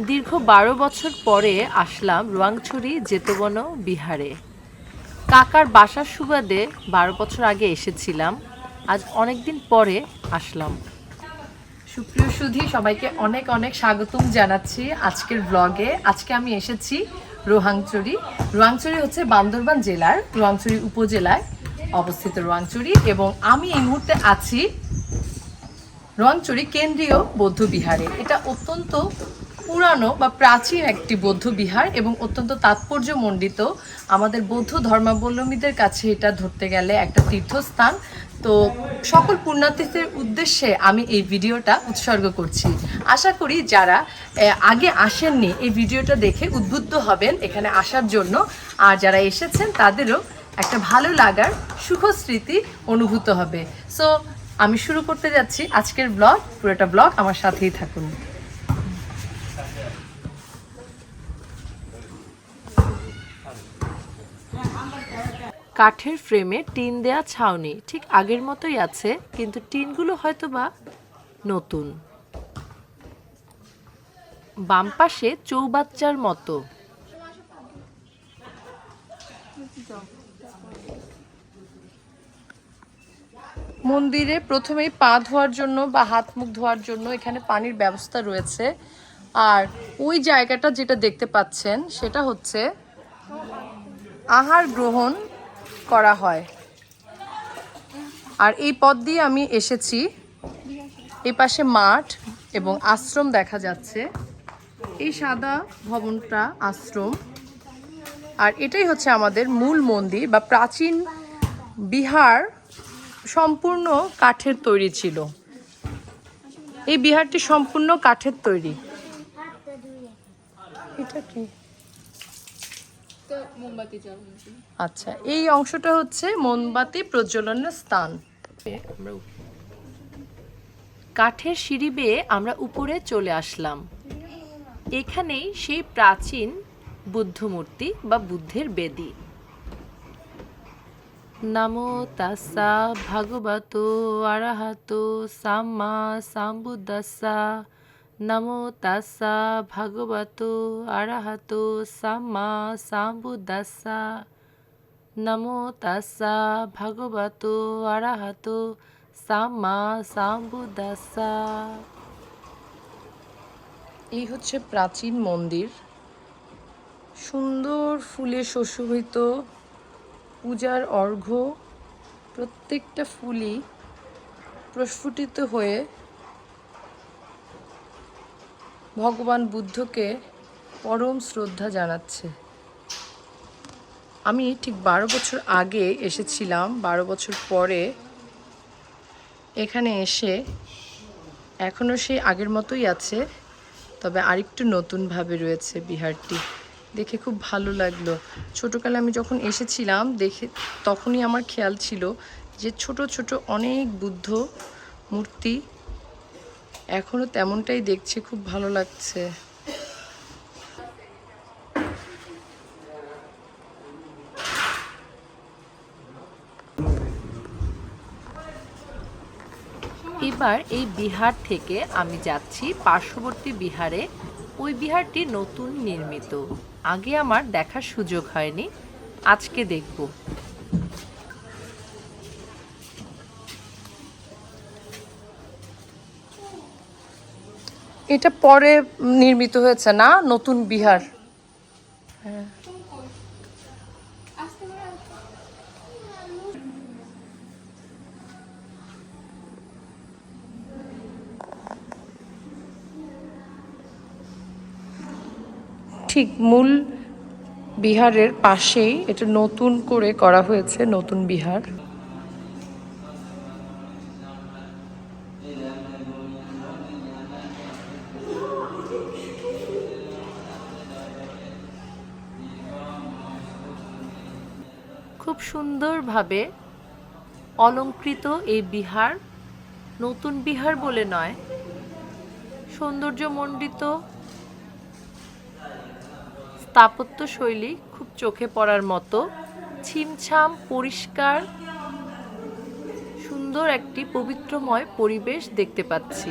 দীর্ঘ বারো বছর পরে আসলাম রোয়াংছড়ি, জেতবন, বিহারে। কাকার বাসার সুবাদে বারো বছর আগে এসেছিলাম। আজ অনেক দিন পরে আসলাম। সুপ্রিয় সুধি, সবাইকে অনেক অনেক স্বাগতম জানাচ্ছি আজকের ব্লগে আজকে আমি এসেছি রোহাংচুরি রোহাংচুরি হচ্ছে বান্দরবান জেলার রোহাংচুরি উপজেলায় অবস্থিত রোহাংচুরি এবং আমি এই মুহূর্তে আছি রোয়াংচুরি কেন্দ্রীয় বৌদ্ধ বিহারে এটা অত্যন্ত পুরানো বা প্রাচীন একটি বৌদ্ধ বিহার এবং অত্যন্ত তাৎপর্যমণ্ডিত আমাদের বৌদ্ধ ধর্মাবলম্বীদের কাছে এটা ধরতে গেলে একটা তীর্থস্থান। তো সকল পুণ্যার্থীদের উদ্দেশ্যে আমি এই ভিডিওটা উৎসর্গ করছি। আশা করি যারা আগে আসেননি এই ভিডিওটা দেখে উদ্বুদ্ধ হবেন এখানে আসার জন্য। আর যারা এসেছেন তাদেরও একটা ভালো লাগার সুখ স্মৃতি অনুভূত হবে। সো আমি শুরু করতে যাচ্ছি। আজকের ব্লগ, পুরোটা ব্লগ আমার সাথেই থাকুন। কাঠের ফ্রেমে টিন দেয়া ছাউনি, ঠিক আগের মতোই আছে, কিন্তু টিনগুলো হয়তো বা নতুন। বাম পাশে চৌবাচ্চার মতো। মন্দিরে প্রথমেই পা ধোয়ার জন্য বা হাত মুখ ধোয়ার জন্য এখানে পানির ব্যবস্থা রয়েছে। আর ওই জায়গাটা যেটা দেখতে পাচ্ছেন, সেটা হচ্ছে আহার গ্রহণ করা হয়। আর এই পথ দিয়ে আমি এসেছি। এই পাশে মাঠ এবং আশ্রম দেখা যাচ্ছে। এই সাদা ভবনটা আশ্রম। আর এটাই হচ্ছে আমাদের মূল মন্দির বা প্রাচীন বিহার সম্পূর্ণ কাঠের তৈরি ছিল। এই বিহারটি সম্পূর্ণ কাঠের তৈরি। এটা কি? আচ্ছা এই অংশটা হচ্ছে মোমবাতি প্রজ্বলনের স্থান। কাঠের সিঁড়ি বেয়ে আমরা উপরে চলে আসলাম। এখানেই সেই প্রাচীন বুদ্ধ মূর্তি বা বুদ্ধের বেদি। নামো তাসা ভাগবত আরাহাত সাম্মা সাম্বুদাসা নমো তাসা ভাগবত আরাহাত সাম্মা সাম্বুদাসা নমো তাসা ভাগবত আরাহাত সাম্মা সাম্বুদাসা এই হচ্ছে প্রাচীন মন্দির। সুন্দর ফুলে শোষিত পূজার অর্ঘ্য প্রত্যেকটা ফুলই প্রস্ফুটিত হয়ে ভগবান বুদ্ধকে পরম শ্রদ্ধা জানাচ্ছে। আমি ঠিক বারো বছর আগে এসেছিলাম, বারো বছর পরে এখানে এসে এখনও সেই আগের মতোই আছে, তবে আরেকটু নতুনভাবে রয়েছে বিহারটি। দেখে খুব ভালো লাগল। ছোটোকালে আমি যখন এসেছিলাম, দেখে তখনই আমার খেয়াল ছিল যে ছোট ছোট অনেক বুদ্ধ মূর্তি এখনও তেমনটাই দেখছি, খুব ভালো লাগছে। এবার এই বিহার থেকে আমি যাচ্ছি পার্শ্ববর্তী বিহারে। ওই বিহারটি নতুন নির্মিত। আগে আমার দেখার সুযোগ হয়নি। আজকে দেখব। এটা পরে নির্মিত হয়েছে না? নতুন বিহার। ঠিক, মূল বিহারের পাশেই এটা নতুন করে করা হয়েছে, নতুন বিহার। খুব সুন্দরভাবে অলঙ্কৃত এই বিহার, নতুন বিহার বলে নয়, সৌন্দর্যমণ্ডিত স্থাপত্য শৈলী খুব চোখে পড়ার মতো, ছিমছাম, পরিষ্কার, সুন্দর একটি পবিত্রময় পরিবেশ দেখতে পাচ্ছি।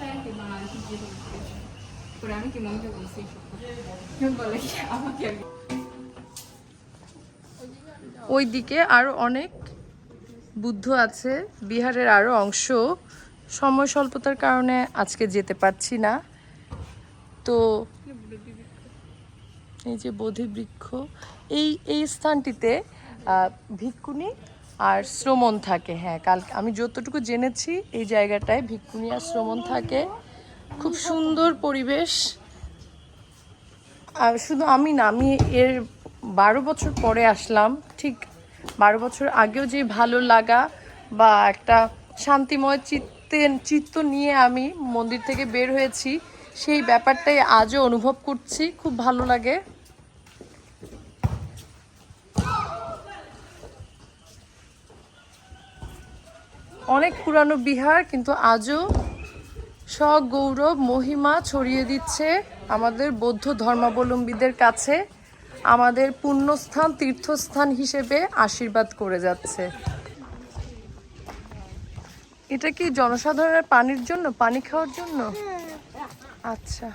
বলতেছে কি বাংলাদেশি কি বলতেছে পরে আমি কি মনে বলছি? বলে আমাকে আর ওই আরও অনেক বুদ্ধ আছে, বিহারের আরও অংশ। সময় স্বল্পতার কারণে আজকে যেতে পারছি না। তো এই যে বোধি বৃক্ষ এই এই স্থানটিতে ভিক্ষুনি আর শ্রমণ থাকে হ্যাঁ কাল আমি যতটুকু জেনেছি, এই জায়গাটায় ভিক্ষুনি আর শ্রমণ থাকে। খুব সুন্দর পরিবেশ। আর শুধু আমি না, আমি এর বারো বছর পরে আসলাম, ঠিক বারো বছর আগেও যে ভালো লাগা বা একটা শান্তিময় চিত্তে চিত্ত নিয়ে আমি মন্দির থেকে বের হয়েছি, সেই ব্যাপারটাই আজও অনুভব করছি, খুব ভালো লাগে। অনেক পুরানো বিহার কিন্তু আজও সগৌরব মহিমা ছড়িয়ে দিচ্ছে আমাদের বৌদ্ধ ধর্মাবলম্বীদের কাছে। আমাদের পুণ্যস্থান তীর্থস্থান হিসেবে আশীর্বাদ করে যাচ্ছে। এটা কি জনসাধারণের পানির জন্য পানি খাওয়ার জন্য? আচ্ছা।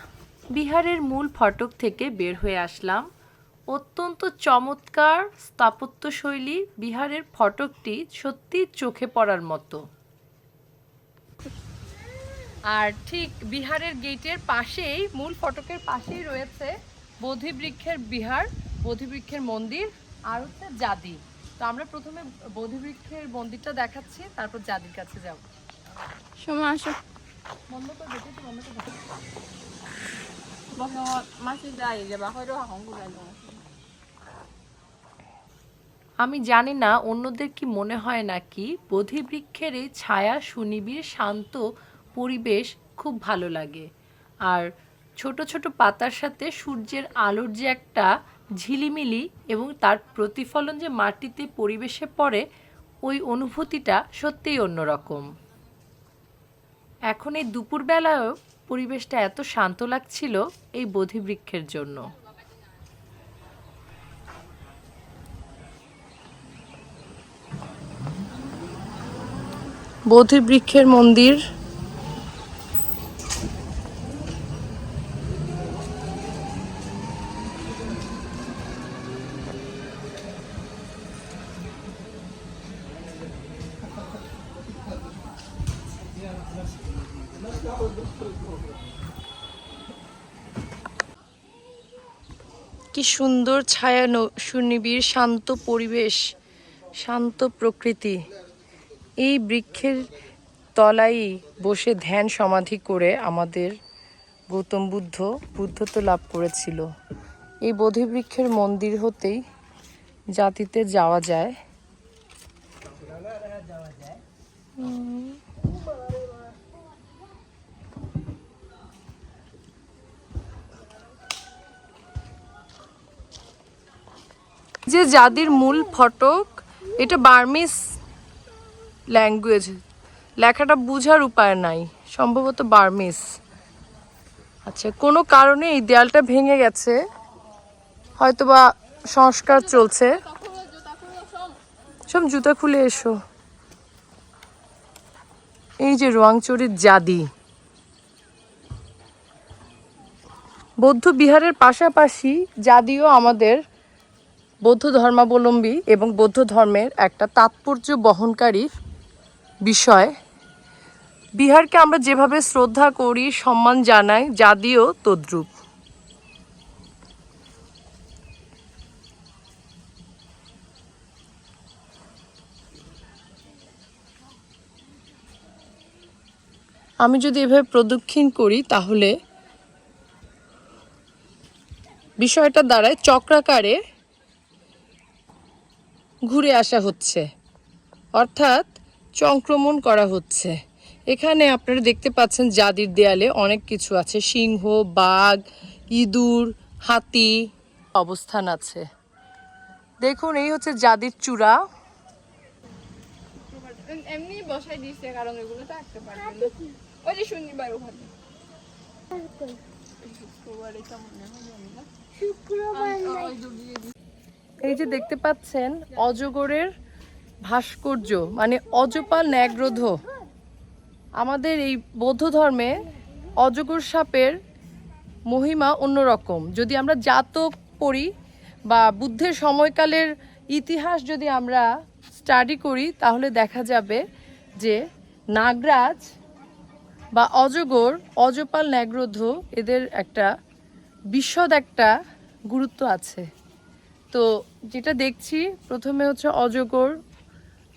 বিহারের মূল ফটক থেকে বের হয়ে আসলাম। অত্যন্ত চমৎকার স্থাপত্যশৈলী বিহারের ফটকটি সত্যি চোখে পড়ার মতো। আর ঠিক বিহারের গেটের পাশেই মূল ফটকের পাশেই রয়েছে বোধিবৃক্ষের বিহার বোধিবৃক্ষের মন্দির আর হচ্ছে জাদি। তো আমরা প্রথমে বোধিবৃক্ষের মন্দিরটা দেখাচ্ছি তারপর জাদির কাছে যাব। সময় আসো। বন্ধ করে দেখে একটু বন্ধ করে দেখে। বসো মাসি যাই যাবা হয়তো হাঁকন করে আমি জানি না অন্যদের কি মনে হয় নাকি। বোধিবৃক্ষের এই ছায়া সুনিবিড়, শান্ত পরিবেশ খুব ভালো লাগে। আর ছোট ছোট পাতার সাথে সূর্যের আলোর যে একটা ঝিলিমিলি এবং তার প্রতিফলন যে মাটিতে পরিবেশে পড়ে, ওই অনুভূতিটা সত্যিই অন্যরকম। এখন এই দুপুরবেলায়ও পরিবেশটা এত শান্ত লাগছিল এই বোধিবৃক্ষের জন্য। বোধিবৃক্ষের মন্দির। কি সুন্দর ছায়া সুনিবিড় শান্ত পরিবেশ শান্ত প্রকৃতি। এই বৃক্ষের তলাই বসে ধ্যান সমাধি করে আমাদের গৌতম বুদ্ধ বুদ্ধত্ব লাভ করেছিল। এই বোধি বৃক্ষের মন্দির হতেই জাতিতে যাওয়া যায়। যে জাতির মূল ফটক, এটা বার্মিস ল্যাঙ্গুয়েজ লেখাটা বোঝার উপায় নাই। সম্ভবত বার্মিস আচ্ছা কোনো কারণে এই দেয়ালটা ভেঙে গেছে। হয়তোবা সংস্কার চলছে। সব জুতা খুলে এসো। এই যে রোয়াংচড়ির জাদি। বৌদ্ধ বিহারের পাশাপাশি জাদিও আমাদের বৌদ্ধ ধর্মাবলম্বী এবং বৌদ্ধ ধর্মের একটা তাৎপর্য বহনকারী বিষয়। বিহারকে আমরা যেভাবে শ্রদ্ধা করি, সম্মান জানাই জাদিও তদ্রূপ। আমি যদি এভাবে প্রদক্ষিণ করি, তাহলে বিষয়টা দ্বারায় চক্রাকারে ঘুরে আসা হচ্ছে। অর্থাৎ সংক্রমণ করা হচ্ছে। এখানে আপনারা দেখতে পাচ্ছেন জাদির দেয়ালে অনেক কিছু আছে। সিংহ বাঘ ইঁদুর হাতি অবস্থান আছে। দেখুন এই হচ্ছে জাদির চূড়া। এমনি বসাই দিয়েছে কারণ এগুলো তো আঁকতে পারবে না। ওই যে শনিবার ওখানে। শুক্রবার। এটা জানি না। আ- ওই দূর দিয়ে দিছে। এই যে দেখতে পাচ্ছেন অজগরের ভাস্কর্য মানে অজপা ন্যাগ্রোধ আমাদের এই বৌদ্ধ ধর্মে অজগর সাপের মহিমা অন্যরকম। যদি আমরা জাতক পড়ি বা বুদ্ধের সময়কালের ইতিহাস যদি আমরা স্টাডি করি, তাহলে দেখা যাবে যে নাগরাজ বা অজগর, অজপাল ন্যাগ্রধ এদের একটা বিশদ একটা গুরুত্ব আছে। তো যেটা দেখছি, প্রথমে হচ্ছে অজগর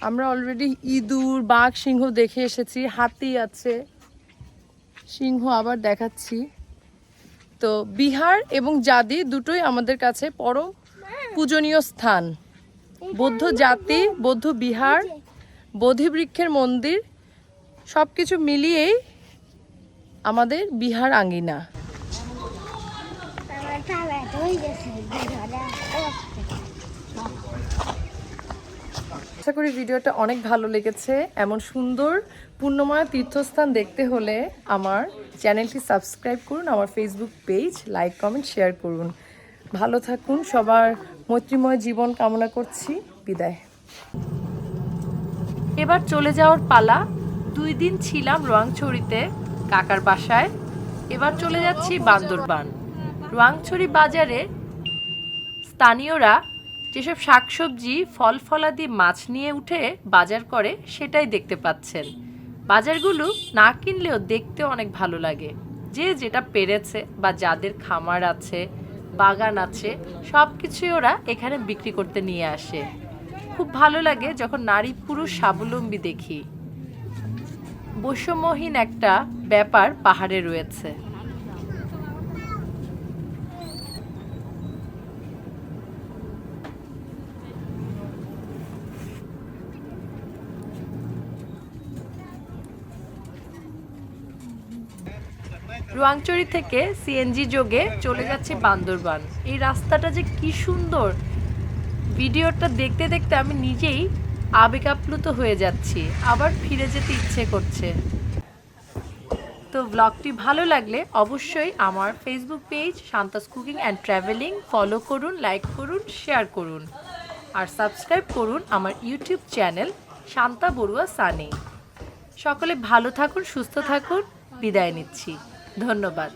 আমরা অলরেডি ইঁদুর, বাঘ, সিংহ দেখে এসেছি, হাতি আছে। সিংহ আবার দেখাচ্ছি। তো বিহার এবং জাতি দুটোই আমাদের কাছে পরম পূজনীয় স্থান। বৌদ্ধ জাতি, বৌদ্ধ বিহার, বোধিবৃক্ষের মন্দির সব কিছু মিলিয়েই আমাদের বিহার আঙ্গিনা আমার খাবার হয়ে গেছে ঘরে আশা করি ভিডিওটা অনেক ভালো লেগেছে। এমন সুন্দর পূর্ণময় তীর্থস্থান দেখতে হলে আমার চ্যানেলটি সাবস্ক্রাইব করুন, আমার Facebook page like comment share করুন। ভালো থাকুন, সবার মৈত্রীময় জীবন কামনা করছি। বিদায়। এবার চলে যাওয়ার পালা। দুই দিন ছিলাম রোয়াংছড়িতে কাকার বাসায়। এবার চলে যাচ্ছি বান্দরবান। রোয়াংছড়ি বাজারে স্থানীয়রা যেসব শাকসবজি ফল ফলাদি মাছ নিয়ে উঠে বাজার করে সেটাই দেখতে পাচ্ছেন। বাজারগুলো না কিনলেও দেখতে অনেক ভালো লাগে। যে যেটা পেরেছে বা যাদের খামার আছে, বাগান আছে সব কিছুই ওরা এখানে বিক্রি করতে নিয়ে আসে। খুব ভালো লাগে যখন নারী পুরুষ স্বাবলম্বী দেখি। বৈষম্যহীন একটা ব্যাপার পাহাড়ে রয়েছে। রোয়াংচড়ি থেকে সিএনজি যোগে চলে যাচ্ছে বান্দরবান। এই রাস্তাটা যে কি সুন্দর। ভিডিওটা দেখতে দেখতে আমি নিজেই আবেগ আপ্লুত হয়ে যাচ্ছি। আবার ফিরে যেতে ইচ্ছে করছে। তো ব্লগটি ভালো লাগলে অবশ্যই আমার Facebook page Shanta's cooking and travelling follow করুন লাইক করুন শেয়ার করুন। আর সাবস্ক্রাইব করুন আমার ইউটিউব চ্যানেল শান্তা বড়ুয়া সানি। সকলে ভালো থাকুন, সুস্থ থাকুন। বিদায় নিচ্ছি। ধন্যবাদ।